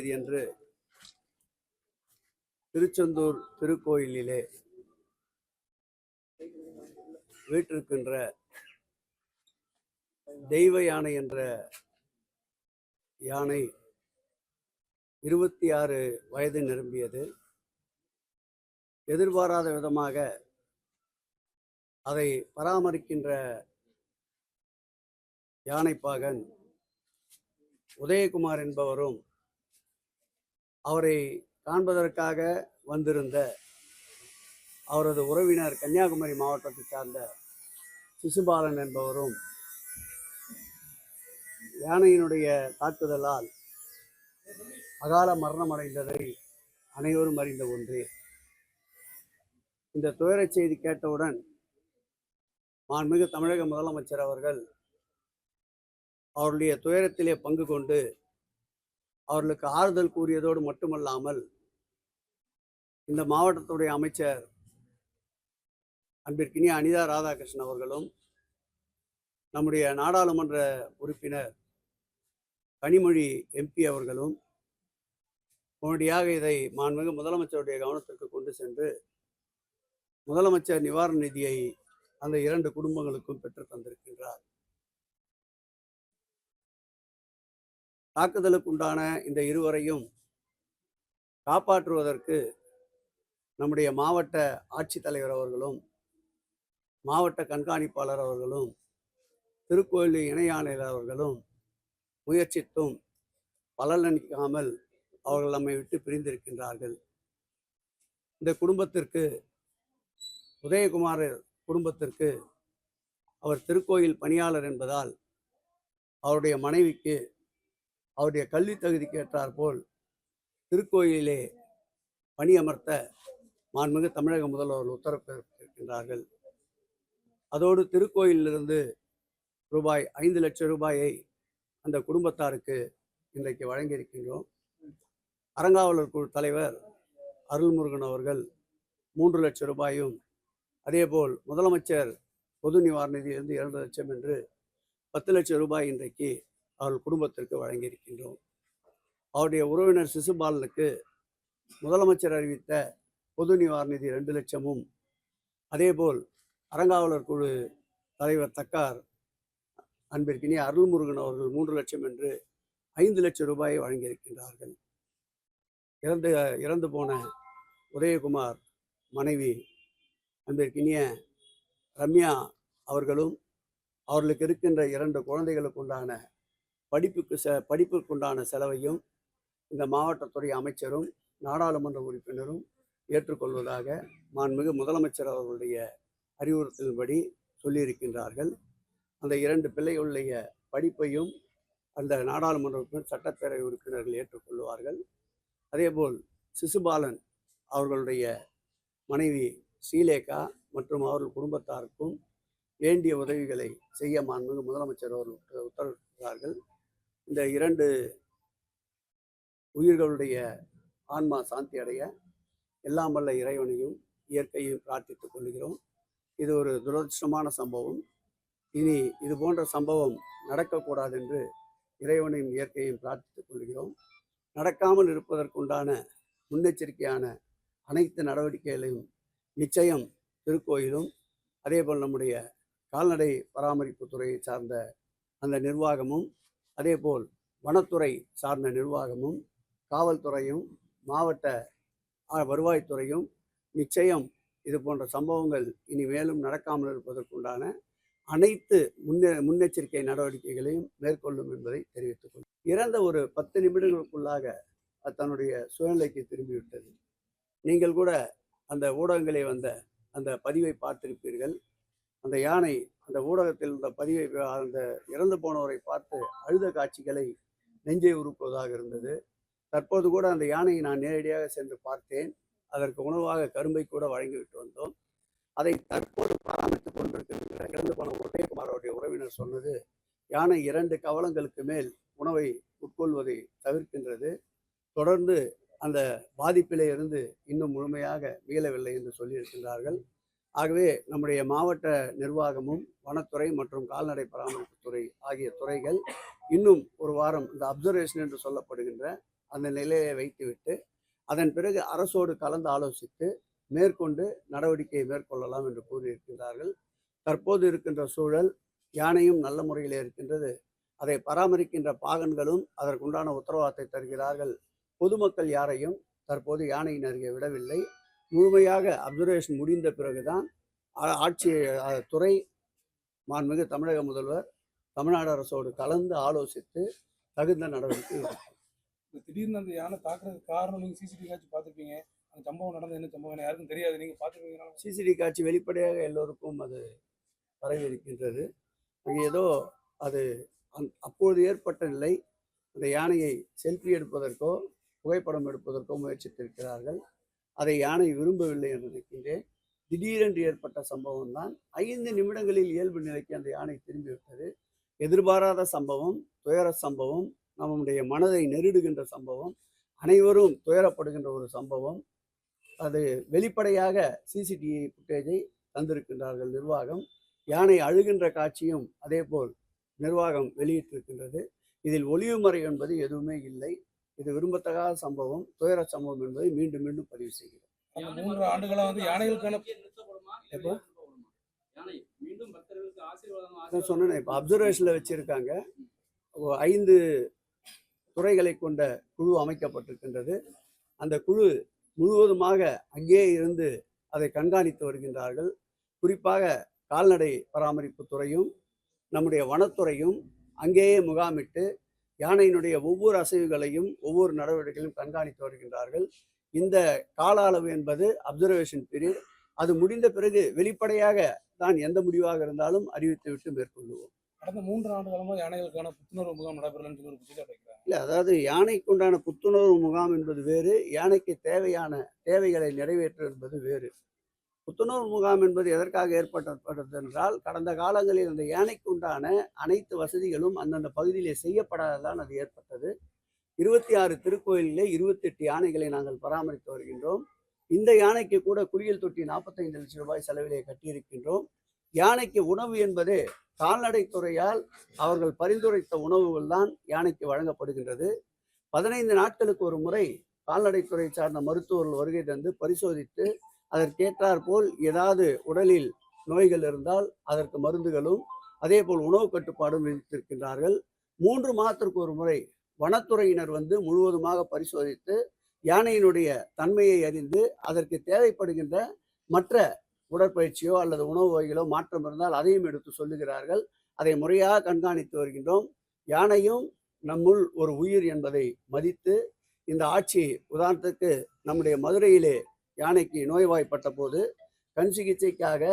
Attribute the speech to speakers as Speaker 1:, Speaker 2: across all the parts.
Speaker 1: பதினெட்டாம் தேதி அன்று திருச்செந்தூர் திருக்கோயிலிலே வீற்றிருக்கின்ற தெய்வ யானை என்ற யானை இருபத்தி ஆறு வயது நிரம்பியது. எதிர்பாராத விதமாக அதை பராமரிக்கின்ற யானைப்பாகன் உதயகுமார் என்பவரும் அவரை காண்பதற்காக வந்திருந்த அவரது உறவினர் கன்னியாகுமரி மாவட்டத்தை சார்ந்த சிசுபாலன் என்பவரும் யானையினுடைய தாக்குதலால் அகால மரணமடைந்ததை அனைவரும் அறிந்த ஒன்றே. இந்த துயரச் செய்தி கேட்டவுடன் மாண்புமிகு தமிழக முதலமைச்சர் அவர்கள் அவருடைய துயரத்திலே பங்கு கொண்டு அவர்களுக்கு ஆறுதல் கூறியதோடு மட்டுமல்லாமல் இந்த மாவட்டத்துடைய அமைச்சர் அன்பிற்கினிய அனிதா ராதாகிருஷ்ணன் அவர்களும் நம்முடைய நாடாளுமன்ற உறுப்பினர் கனிமொழி எம்பி அவர்களும் உடனடியாக இதை மாண்புமிகு முதலமைச்சருடைய கவனத்திற்கு கொண்டு சென்று முதலமைச்சர் நிவாரண நிதியை அந்த இரண்டு குடும்பங்களுக்கும் பெற்று தந்திருக்கின்றார். தாக்குதலுக்குண்டான இந்த இருவரையும் காப்பாற்றுவதற்கு நம்முடைய மாவட்ட ஆட்சித்தலைவர் அவர்களும் மாவட்ட கண்காணிப்பாளர் அவர்களும் திருக்கோயில் இணை அவர்களும் முயற்சித்தும் பலனளிக்காமல் அவர்கள் நம்மை விட்டு பிரிந்திருக்கின்றார்கள். இந்த குடும்பத்திற்கு உதயகுமார் குடும்பத்திற்கு அவர் திருக்கோயில் பணியாளர் என்பதால் அவருடைய மனைவிக்கு அவருடைய கல்வி தகுதிக்கு ஏற்றாற்போல் திருக்கோயிலே பணியமர்த்த மாண்புமிகு தமிழக முதல்வர் உத்தரவு பிறப்பித்திருக்கின்றார்கள் அதோடு திருக்கோயிலிருந்து ரூபாய் ஐந்து லட்சம் ரூபாயை அந்த குடும்பத்தாருக்கு இன்றைக்கு வழங்கியிருக்கின்றோம். அறங்காவலர் குழு தலைவர் அருள்முருகன் அவர்கள் மூன்று லட்சம் ரூபாயும் அதேபோல் முதலமைச்சர் பொது நிவாரண நிதியிலிருந்து இரண்டு லட்சம் என்று பத்து லட்சம் ரூபாய் இன்றைக்கு அவர்கள் குடும்பத்திற்கு வழங்கியிருக்கின்றோம். அவருடைய உறவினர் சிசுபாலனுக்கு முதலமைச்சர் அறிவித்த பொது நிவாரண நிதி ரெண்டு லட்சமும். அதேபோல் அறங்காவலர் குழு தலைவர் தக்கார் அன்பிற்கினி அருள்முருகன் அவர்கள் மூன்று லட்சம் என்று ஐந்து லட்சம் ரூபாயை வழங்கியிருக்கின்றார்கள். இறந்து இறந்து போன உதயகுமார் மனைவி அன்பிற்கினிய ரம்யா அவர்களும் அவர்களுக்கு இருக்கின்ற இரண்டு குழந்தைகளுக்கு உண்டான படிப்புக்கு செ படிப்புக்குண்டான செலவையும் இந்த மாவட்டத்துறை அமைச்சரும் நாடாளுமன்ற உறுப்பினரும் ஏற்றுக்கொள்வதாக மாண்புமிகு முதலமைச்சர் அவர்களுடைய அறிவுறுத்தலின்படி சொல்லியிருக்கின்றார்கள். அந்த இரண்டு பிள்ளைகளுடைய படிப்பையும் அந்த நாடாளுமன்ற உறுப்பினர் சட்டப்பேரவை உறுப்பினர்கள் ஏற்றுக்கொள்வார்கள். அதேபோல் சிசுபாலன் அவர்களுடைய மனைவி ஸ்ரீலேகா மற்றும் அவர்கள் குடும்பத்தாருக்கும் வேண்டிய உதவிகளை செய்ய மாண்புமிகு முதலமைச்சர் அவர்கள் உத்த- உத்தரவிட்டிருக்கிறார்கள். இந்த இரண்டு உயிர்களுடைய ஆன்மா சாந்தி அடைய எல்லாம் வல்ல இறைவனையும் இயற்கையும் பிரார்த்தித்துக் கொள்கிறோம். இது ஒரு துரதிருஷ்டமான சம்பவம். இனி இது போன்ற சம்பவம் நடக்கக்கூடாது என்று இறைவனையும் இயற்கையும் பிரார்த்தித்துக் கொள்கிறோம். நடக்காமல் இருப்பதற்குண்டான முன்னெச்சரிக்கையான அனைத்து நடவடிக்கைகளையும் நிச்சயம் திருக்கோயிலும் அதேபோல் நம்முடைய கால்நடை பராமரிப்பு துறையை சார்ந்த அந்த நிர்வாகமும் அதேபோல் வனத்துறை சார்ந்த நிர்வாகமும் காவல்துறையும் மாவட்ட வருவாய்த்துறையும் நிச்சயம் இது போன்ற சம்பவங்கள் இனி மேலும் நடக்காமல் இருப்பதற்குண்டான அனைத்து முன்னே முன்னெச்சரிக்கை நடவடிக்கைகளையும் மேற்கொள்ளும் என்பதை தெரிவித்துக் கொள்ளும் இறந்த ஒரு பத்து நிமிடங்களுக்குள்ளாக தன்னுடைய சூழ்நிலைக்கு திரும்பிவிட்டது. நீங்கள் கூட அந்த ஊடகங்களே வந்த அந்த பதிவை பார்த்திருப்பீர்கள். அந்த யானை அந்த ஊடகத்தில் இந்த பதிவை அந்த இறந்து போனவரை பார்த்து அழுத காட்சிகளை நெஞ்சை உருக்குவதாக இருந்தது. தற்போது கூட அந்த யானையை நான் நேரடியாக சென்று பார்த்தேன். அதற்கு உணவாக கரும்பை கூட வழங்கிவிட்டு வந்தோம். அதை தற்போது பராமரித்துக் கொண்டிருக்கின்ற இறந்து போன உதயகுமாரோடைய உறவினர் சொன்னது யானை இரண்டு கவலங்களுக்கு மேல் உணவை உட்கொள்வதை தவிர்க்கின்றது. தொடர்ந்து அந்த பாதிப்பிலே இருந்து இன்னும் முழுமையாக மீளவில்லை என்று சொல்லியிருக்கின்றார்கள். ஆகவே நம்முடைய மாவட்ட நிர்வாகமும் வனத்துறை மற்றும் கால்நடை பராமரிப்புத்துறை ஆகிய துறைகள் இன்னும் ஒரு வாரம் இந்த அப்சர்வேஷன் என்று சொல்லப்படுகின்ற அந்த நிலையை வைத்துவிட்டு அதன் பிறகு அரசோடு கலந்து ஆலோசித்து மேற்கொண்டு நடவடிக்கையை மேற்கொள்ளலாம் என்று கூறியிருக்கிறார்கள் தற்போது இருக்கின்ற சூழல் யானையும் நல்ல முறையில் இருக்கின்றது. அதை பராமரிக்கின்ற பாகன்களும் அதற்குண்டான உத்தரவாதத்தை தருகிறார்கள். பொதுமக்கள் யாரையும் தற்போது யானையின் அருகே விடவில்லை. முழுமையாக அப்சர்வேஷன் முடிந்த பிறகுதான் ஆட்சி துறை மாண்புமிகு தமிழக முதல்வர் தமிழ்நாடு அரசோடு கலந்து ஆலோசித்து தகுந்த நடவடிக்கை எடுக்கும்.
Speaker 2: திடீர்னு அந்த யானை தாக்குறதுக்கு காரணம் நீங்க சிசிடிவி காட்சி பார்த்துருப்பீங்க. அந்த சம்பவம் நடந்த என்ன சம்பவம் யாருக்கும் தெரியாது. நீங்க பார்த்துருப்பீங்க
Speaker 1: சிசிடி காட்சி வெளிப்படையாக எல்லோருக்கும் அது பரவி இருக்கின்றது அங்கே ஏதோ அது அந் அப்பொழுது ஏற்பட்ட நிலை அந்த யானையை செல்ஃபி எடுப்பதற்கோ புகைப்படம் எடுப்பதற்கோ முயற்சித்திருக்கிறார்கள். அதை யானை விரும்பவில்லை என்று நினைக்கின்றேன். திடீரென்று ஏற்பட்ட சம்பவம் தான் ஐந்து நிமிடங்களில் இயல்பு நிலைக்கு அந்த யானை திரும்பிவிட்டது. எதிர்பாராத சம்பவம் துயர சம்பவம் நம்முடைய மனதை நெருடுகின்ற சம்பவம் அனைவரும் துயரப்படுகின்ற ஒரு சம்பவம். அது வெளிப்படையாக சிசிடிவி ஃபுட்டேஜை தந்திருக்கின்றார்கள் நிர்வாகம். யானை அழுகின்ற காட்சியும் அதேபோல் நிர்வாகம் வெளியிட்டிருக்கின்றது. இதில் ஒளிவுமறை என்பது எதுவுமே இல்லை. இது விரும்பத்தகாத சம்பவம் துயர சம்பவம் என்பதை மீண்டும் மீண்டும் பதிவு செய்கிறோம்
Speaker 2: மூன்று ஆண்டுகளா வந்து யானைகளுக்கான
Speaker 1: எப்போ? சொன்னேன் இப்போ அப்சர்வேஷனில் வச்சிருக்காங்க. ஐந்து துறைகளை கொண்ட குழு அமைக்கப்பட்டிருக்கின்றது. அந்த குழு முழுவதுமாக அங்கேயே இருந்து அதை கண்காணித்து வருகின்றார்கள். குறிப்பாக கால்நடை பராமரிப்பு துறையும் நம்முடைய வனத்துறையும் அங்கேயே முகாமிட்டு யானையினுடைய ஒவ்வொரு அசைவுகளையும் ஒவ்வொரு நடவடிக்கைகளையும் கண்காணித்து வருகின்றார்கள். இந்த கால அளவு என்பது அப்சர்வேஷன் பீரியட் அது முடிந்த பிறகு வெளிப்படையாக தான் எந்த முடிவாக இருந்தாலும் அறிவித்துவிட்டு மேற்கொள்ளுவோம்.
Speaker 2: கடந்த மூன்று ஆண்டு யானைகளுக்கான புத்துணர்வு முகாம் நடைபெறலன்னு சொல்லி ஒரு
Speaker 1: இல்லை அதாவது யானைக்கு உண்டான புத்துணர்வு முகாம் என்பது வேறு யானைக்கு தேவையான தேவைகளை நிறைவேற்று என்பது வேறு. புத்துணர்வு முகாம் என்பது எதற்காக ஏற்பட்டது என்றால் கடந்த காலங்களில் அந்த யானைக்கு உண்டான அனைத்து வசதிகளும் அந்தந்த பகுதியிலே செய்யப்படாததான் அது ஏற்பட்டது. இருபத்தி ஆறு திருக்கோயிலிலே இருபத்தெட்டு யானைகளை நாங்கள் பராமரித்து வருகின்றோம். இந்த யானைக்கு கூட குளியல் தொட்டி நாற்பத்தைந்து லட்சம் ரூபாய் செலவிலே கட்டியிருக்கின்றோம். யானைக்கு உணவு என்பது கால்நடைத்துறையால் அவர்கள் பரிந்துரைத்த உணவுகள் தான் யானைக்கு வழங்கப்படுகின்றது. பதினைந்து நாட்களுக்கு ஒரு முறை கால்நடைத்துறை சார்ந்த மருத்துவர்கள் வருகை தந்து பரிசோதித்து அதற்கேற்றாற் போல் ஏதாவது உடலில் நோய்கள் இருந்தால் அதற்கு மருந்துகளும் அதே போல் உணவு கட்டுப்பாடும் விதித்திருக்கின்றார்கள். மூன்று மாதத்திற்கு ஒரு முறை வனத்துறையினர் வந்து முழுவதுமாக பரிசோதித்து யானையினுடைய தன்மையை அறிந்து அதற்கு தேவைப்படுகின்ற மற்ற உடற்பயிற்சியோ அல்லது உணவு வகைகளோ மாற்றம் இருந்தால் அதையும் எடுத்து சொல்லுகிறார்கள். அதை முறையாக கண்காணித்து வருகின்றோம். யானையும் நம்முள் ஒரு உயிர் என்பதை மதித்து இந்த ஆட்சி உதாரணத்துக்கு நம்முடைய மதுரையிலே யானைக்கு நோய்வாய்ப்பட்ட போது கண் சிகிச்சைக்காக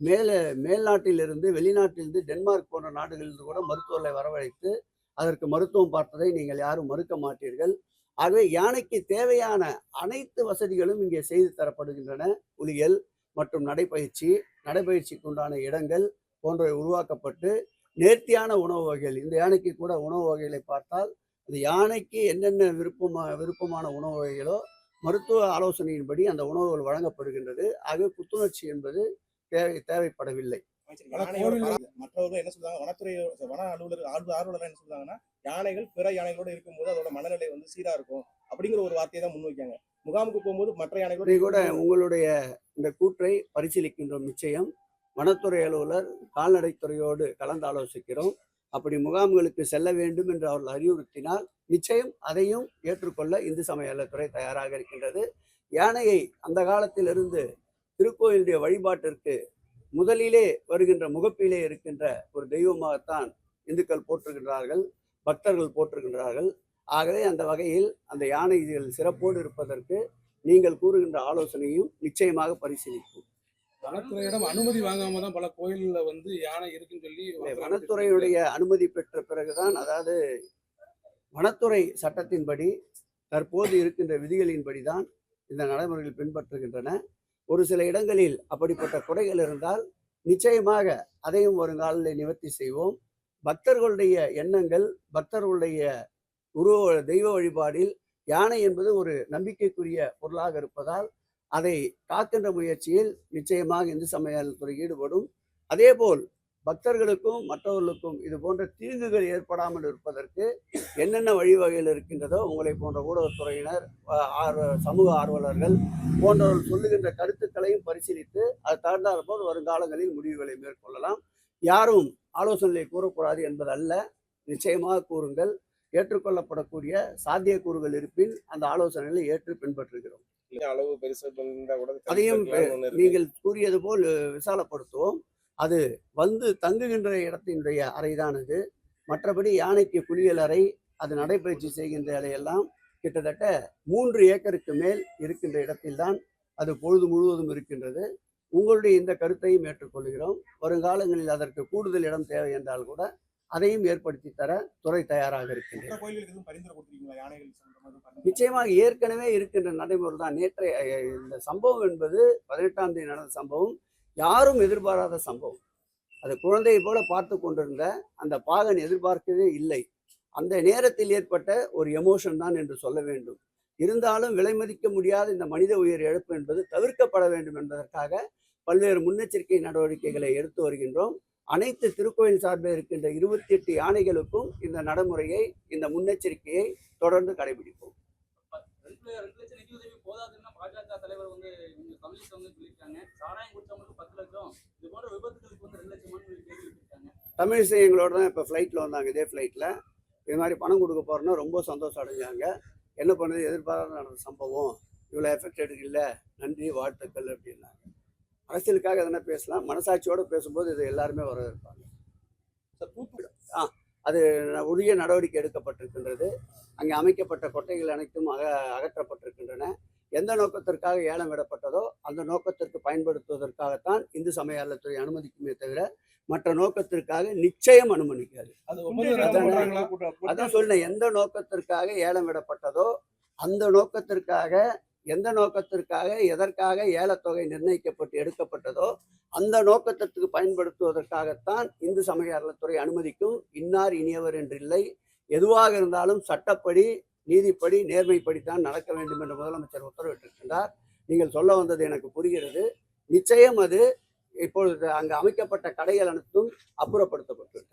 Speaker 1: மேலே மேல்நாட்டிலிருந்து வெளிநாட்டிலிருந்து டென்மார்க் போன்ற நாடுகளிலிருந்து கூட மருத்துவர்களை வரவழைத்து அதற்கு மருத்துவம் பார்த்ததை நீங்கள் யாரும் மறுக்க மாட்டீர்கள். ஆகவே யானைக்கு தேவையான அனைத்து வசதிகளும் இங்கே செய்து தரப்படுகின்றன. புலிகள் மற்றும் நடைப்பயிற்சி நடைப்பயிற்சிக்கு உண்டான இடங்கள் போன்றவை உருவாக்கப்பட்டு நேர்த்தியான உணவு வகைகள் இந்த யானைக்கு கூட உணவு வகைகளை பார்த்தால் அந்த யானைக்கு என்னென்ன விருப்பமா விருப்பமான உணவு வகைகளோ மருத்துவ ஆலோசனையின்படி அந்த உணவுகள் வழங்கப்படுகின்றது. ஆகவே புத்துணர்ச்சி என்பது தேவை தேவைப்படவில்லை.
Speaker 3: மற்றவர்கள் என்ன சொல்றாங்க? வனத்துறை வன அலுவலர் ஆர்வ ஆர்வலர் என்ன சொல்றாங்கன்னா யானைகள் பிற யானைகளோட இருக்கும்போது அதோட மனநிலை வந்து சீரா இருக்கும் அப்படிங்கிற ஒரு வார்த்தையை தான் முன்வைக்காங்க முகாமுக்கு போகும்போது மற்ற யானைகளோட
Speaker 1: கூட உங்களுடைய இந்த கூற்றை பரிசீலிக்கின்றோம் நிச்சயம். வனத்துறை அலுவலர் கால்நடைத்துறையோடு கலந்து ஆலோசிக்கிறோம். அப்படி முகாம்களுக்கு செல்ல வேண்டும் என்று அவர்கள் அறிவுறுத்தினால் நிச்சயம் அதையும் ஏற்றுக்கொள்ள இந்து சமய அறத்துறை தயாராக இருக்கின்றது. யானையை அந்த காலத்திலிருந்து திருக்கோயிலுடைய வழிபாட்டிற்கு முதலிலே வருகின்ற முகப்பிலே இருக்கின்ற ஒரு தெய்வமாகத்தான் இந்துக்கள் போற்றுகின்றார்கள் பக்தர்கள் போற்றுகின்றார்கள். ஆகவே அந்த வகையில் அந்த யானை இதில் சிறப்போடு இருப்பதற்கு நீங்கள் கூறுகின்ற ஆலோசனையும் நிச்சயமாக பரிசீலிப்போம்
Speaker 2: வனத்துறையிடம் அனுமதி வாங்காம தான் பல கோயில்ல வந்து யானை இருக்குன்னு சொல்லி
Speaker 1: வனத்துறையுடைய அனுமதி பெற்ற பிறகுதான் அதாவது வனத்துறை சட்டத்தின்படி தற்போது இருக்கின்ற விதிகளின்படி தான் இந்த நடைமுறைகள் பின்பற்றுகின்றன. ஒரு சில இடங்களில் அப்படிப்பட்ட குறைகள் இருந்தால் நிச்சயமாக அதையும் வருங்காலில் நிவர்த்தி செய்வோம். பக்தர்களுடைய எண்ணங்கள் பக்தர்களுடைய உருவ தெய்வ வழிபாடில் யானை என்பது ஒரு நம்பிக்கைக்குரிய பொருளாக இருப்பதால் அதை காக்கின்ற முயற்சியில் நிச்சயமாக இந்து சமயத்துறை ஈடுபடும். அதேபோல் பக்தர்களுக்கும் மற்றவர்களுக்கும் இது போன்ற தீங்குகள் ஏற்படாமல் இருப்பதற்கு என்னென்ன வழிவகைகள் இருக்கின்றதோ உங்களை போன்ற ஊடகத்துறையினர் ஆர்வ சமூக ஆர்வலர்கள் போன்றவர்கள் சொல்லுகின்ற கருத்துக்களையும் பரிசீலித்து அது தகுந்தாற் போல் வருங்காலங்களில் முடிவுகளை மேற்கொள்ளலாம். யாரும் ஆலோசனைகளை கூறக்கூடாது என்பதல்ல. நிச்சயமாக கூறுங்கள். ஏற்றுக்கொள்ளப்படக்கூடிய சாத்தியக்கூறுகள் இருப்பின் அந்த ஆலோசனைகளை ஏற்று பின்பற்றுகிறோம்.
Speaker 4: அளவு பெருசு
Speaker 1: அதையும். நீங்கள் கூறியது போல் விசாலப்படுத்துவோம். அது வந்து தங்குகின்ற இடத்தினுடைய அறைதான் அது மற்றபடி யானைக்கு குளியல் அறை அது நடைபயிற்சி செய்கின்ற அறையெல்லாம் கிட்டத்தட்ட மூன்று ஏக்கருக்கு மேல் இருக்கின்ற இடத்தில்தான் அது பொழுது முழுவதும் இருக்கின்றது. உங்களுடைய இந்த கருத்தையும் ஏற்றுக்கொள்கிறோம். வருங்காலங்களில் அதற்கு கூடுதல் இடம் தேவை என்றால் கூட அதையும் ஏற்படுத்தி தர துறை தயாராக இருக்கின்றது? நிச்சயமாக ஏற்கனவே இருக்கின்ற நடைமுறை தான் நேற்றைய இந்த சம்பவம் என்பது பதினெட்டாம் தேதி நடந்த சம்பவம். யாரும் எதிர்பாராத சம்பவம். அது குழந்தையை போல பார்த்து கொண்டிருந்த அந்த பாகன் எதிர்பார்க்கவே இல்லை. அந்த நேரத்தில் ஏற்பட்ட ஒரு எமோஷன் தான் என்று சொல்ல வேண்டும். இருந்தாலும் விலை மதிக்க முடியாத இந்த மனித உயிர் இழப்பு என்பது தவிர்க்கப்பட வேண்டும் என்பதற்காக பல்வேறு முன்னெச்சரிக்கை நடவடிக்கைகளை எடுத்து வருகின்றோம். அனைத்து திருக்கோயில் சார்பில் இருக்கின்ற இருபத்தி எட்டு யானைகளுக்கும் இந்த நடைமுறையை இந்த முன்னெச்சரிக்கையை தொடர்ந்து கடைபிடிப்போம்.
Speaker 5: பாஜக தலைவர் வந்து இவங்க தமிழிசை வந்து சொல்லியிருக்காங்க. சாராயம் குடிச்சவங்களுக்கு பத்து லட்சம். இது போன்ற விபத்துகளுக்கு வந்து ரெண்டு லட்சம் கேள்வி
Speaker 1: தமிழிசை எங்களோட தான் இப்போ ஃப்ளைட்டில் வந்தாங்க. இதே ஃப்ளைட்டில் இது மாதிரி பணம் கொடுக்க போகிறோன்னா ரொம்ப சந்தோஷம் அடைஞ்சாங்க. என்ன பண்ணுறது எதிர்பாராத நடந்த சம்பவம். இவ்வளோ எஃபெக்ட் இல்லை நன்றி வாழ்த்துக்கள் அப்படின்னாங்க. அரசியலுக்காக எதனா பேசலாம். மனசாட்சியோடு பேசும்போது இது எல்லாருமே வரவேற்பாங்க.
Speaker 3: சார், தூத்துக்குடி
Speaker 1: ஆ அது உரிய நடவடிக்கை எடுக்கப்பட்டிருக்கின்றது. அங்கே அமைக்கப்பட்ட கொட்டைகள் அனைத்தும் அக அகற்றப்பட்டிருக்கின்றன. எந்த நோக்கத்திற்காக ஏலம் விடப்பட்டதோ அந்த நோக்கத்திற்கு பயன்படுத்துவதற்காகத்தான் இந்து சமய அறத்துறை அனுமதிக்குமே தவிர மற்ற நோக்கத்திற்காக நிச்சயம் அனுமதிக்காது. அதானே. சொன்னேன் எந்த நோக்கத்திற்காக ஏலம் விடப்பட்டதோ அந்த நோக்கத்திற்காக எந்த நோக்கத்திற்காக எதற்காக ஏலத்தொகை நிர்ணயிக்கப்பட்டு எடுக்கப்பட்டதோ அந்த நோக்கத்திற்கு பயன்படுத்துவதற்காகத்தான் இந்து சமய அறத்துறை அனுமதிக்கும். இன்னார் இனியவர் என்றில்லை. எதுவாக இருந்தாலும் சட்டப்படி நீதிப்படி நேர்மைப்படித்தான் நடக்க வேண்டும் என்று முதலமைச்சர் உத்தரவிட்டிருக்கின்றார். நீங்கள் சொல்ல வந்தது எனக்கு புரிகிறது. நிச்சயம் அது இப்பொழுது அங்கு அமைக்கப்பட்ட கடைகள் அனைத்தும் அப்புறப்படுத்தப்பட்டு